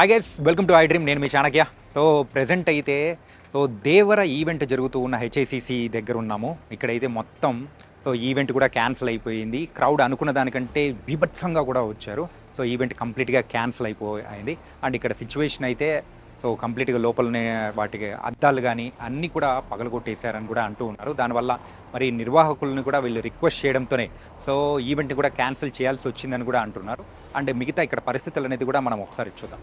I guess welcome to I dream నేను మీ Chanakya. So present అయితే సో దేవర ఈవెంట్ జరుగుతూ ఉన్న హెచ్ఐసిసి దగ్గర ఉన్నాము. ఇక్కడైతే మొత్తం సో ఈవెంట్ కూడా క్యాన్సిల్ అయిపోయింది. క్రౌడ్ అనుకున్న దానికంటే బీభత్సంగా కూడా వచ్చారు. సో ఈవెంట్ కంప్లీట్గా క్యాన్సిల్ అయిపోయింది. అండ్ ఇక్కడ సిచ్యువేషన్ అయితే సో కంప్లీట్గా లోపలనే వాటికి అద్దాలు కానీ అన్నీ కూడా పగలగొట్టేశారని కూడా అంటూ ఉన్నారు. దానివల్ల మరి నిర్వాహకులను కూడా వీళ్ళు రిక్వెస్ట్ చేయడంతోనే సో ఈవెంట్ కూడా క్యాన్సిల్ చేయాల్సి వచ్చిందని కూడా అంటున్నారు. అండ్ మిగతా ఇక్కడ పరిస్థితులు అనేది కూడా మనం ఒకసారి చూద్దాం.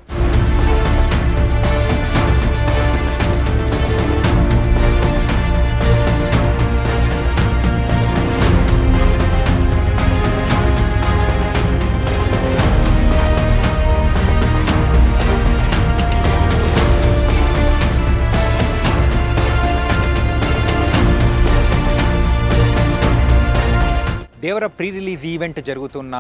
దేవర ప్రీ రిలీజ్ ఈవెంట్ జరుగుతున్న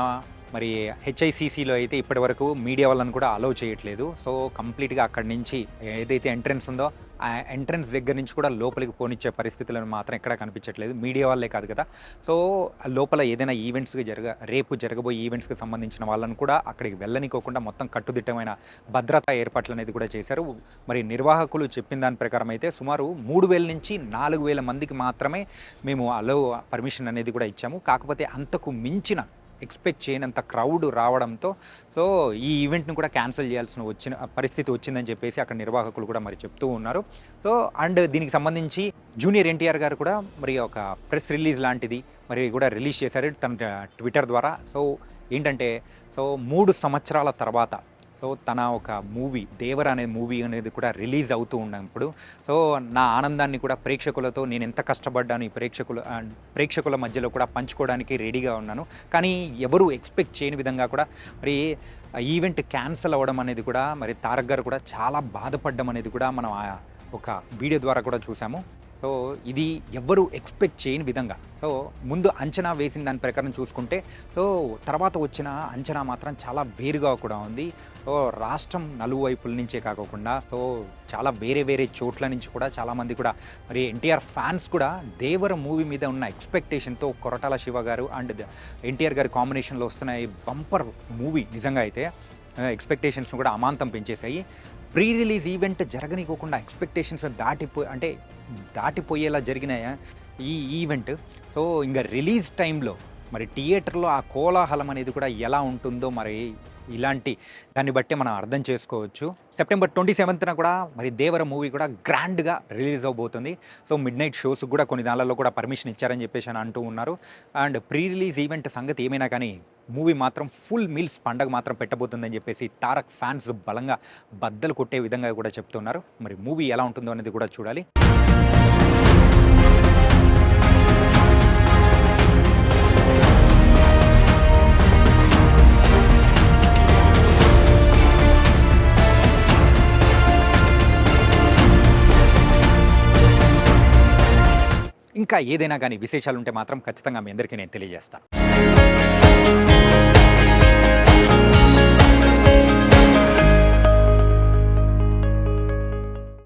మరి హెచ్ఐసిసిలో అయితే ఇప్పటి వరకు మీడియా వాళ్ళని కూడా అలౌ చేయట్లేదు. సో కంప్లీట్గా అక్కడి నుంచి ఏదైతే ఎంట్రన్స్ ఉందో ఆ ఎంట్రన్స్ దగ్గర నుంచి కూడా లోపలికి పోనిచ్చే పరిస్థితులను మాత్రం ఎక్కడ కనిపించట్లేదు. మీడియా వాళ్ళే కాదు కదా. సో లోపల ఏదైనా ఈవెంట్స్కి జరగ రేపు జరగబోయే ఈవెంట్స్కి సంబంధించిన వాళ్ళని కూడా అక్కడికి వెళ్ళనికోకుండా మొత్తం కట్టుదిట్టమైన భద్రతా ఏర్పాట్లు అనేది కూడా చేశారు. మరి నిర్వాహకులు చెప్పిన దాని ప్రకారం అయితే సుమారు మూడు వేల నుంచి నాలుగు వేల మందికి మాత్రమే మేము అలో పర్మిషన్ అనేది కూడా ఇచ్చాము. కాకపోతే అంతకు మించిన ఎక్స్పెక్ట్ చేయనంత క్రౌడ్ రావడంతో సో ఈ ఈవెంట్ని కూడా క్యాన్సిల్ చేయాల్సిన వచ్చిన పరిస్థితి వచ్చిందని చెప్పేసి అక్కడ నిర్వాహకులు కూడా మరి చెప్తూ ఉన్నారు. సో అండ్ దీనికి సంబంధించి జూనియర్ ఎన్టీఆర్ గారు కూడా మరి ఒక ప్రెస్ రిలీజ్ లాంటిది మరి కూడా రిలీజ్ చేశారు తన ట్విట్టర్ ద్వారా. సో ఏంటంటే సో మూడు సంవత్సరాల తర్వాత సో తన ఒక మూవీ దేవర అనే మూవీ అనేది కూడా రిలీజ్ అవుతూ ఉన్నప్పుడు సో నా ఆనందాన్ని కూడా ప్రేక్షకులతో నేను ఎంత కష్టపడ్డాను ఈ ప్రేక్షకుల ప్రేక్షకుల మధ్యలో కూడా పంచుకోవడానికి రెడీగా ఉన్నాను. కానీ ఎవరు ఎక్స్పెక్ట్ చేయని విధంగా కూడా మరి ఈవెంట్ క్యాన్సిల్ అవ్వడం అనేది కూడా మరి తారక్ గారు కూడా చాలా బాధపడడం అనేది కూడా మనం ఒక వీడియో ద్వారా కూడా చూసాము. సో ఇది ఎవ్వరు ఎక్స్పెక్ట్ చేయని విధంగా. సో ముందు అంచనా వేసిన దాని ప్రకారం చూసుకుంటే సో తర్వాత వచ్చిన అంచనా మాత్రం చాలా వేరుగా కూడా ఉంది. సో రాష్ట్రం నలువైపుల నుంచే కాకుండా సో చాలా వేరే వేరే చోట్ల నుంచి కూడా చాలామంది కూడా మరి ఎన్టీఆర్ ఫ్యాన్స్ కూడా దేవర మూవీ మీద ఉన్న ఎక్స్పెక్టేషన్తో కొరటాల శివ గారు అండ్ ఎన్టీఆర్ గారి కాంబినేషన్లో వస్తున్న ఈ బంపర్ మూవీ నిజంగా అయితే ఎక్స్పెక్టేషన్స్ను కూడా అమాంతం పెంచేశాయి. ప్రీ రిలీజ్ ఈవెంట్ జరగనికోకుండా ఎక్స్పెక్టేషన్స్ దాటిపో అంటే దాటిపోయేలా జరిగిన ఈ ఈవెంట్? సో ఇంకా రిలీజ్ టైంలో మరి థియేటర్లో ఆ కోలాహలం అనేది కూడా ఎలా ఉంటుందో మరి ఇలాంటి దాన్ని బట్టి మనం అర్థం చేసుకోవచ్చు. సెప్టెంబర్ ట్వంటీ సెవెంత్న కూడా మరి దేవర మూవీ కూడా గ్రాండ్గా రిలీజ్ అవబోతుంది. సో మిడ్ నైట్ షోస్ కూడా కొన్ని దానిలలో కూడా పర్మిషన్ ఇచ్చారని చెప్పేసి అని అంటూ ఉన్నారు. అండ్ ప్రీ రిలీజ్ ఈవెంట్ సంగతి ఏమైనా కానీ మూవీ మాత్రం ఫుల్ మీల్స్ పండగ మాత్రం పెట్టబోతుందని చెప్పేసి తారక్ ఫ్యాన్స్ బలంగా బద్దలు కొట్టే విధంగా కూడా చెప్తున్నారు. మరి మూవీ ఎలా ఉంటుందో అనేది కూడా చూడాలి. ఇంకా ఏదైనా కానీ విశేషాలు ఉంటే మాత్రం ఖచ్చితంగా మీ అందరికీ నేను తెలియజేస్తాను.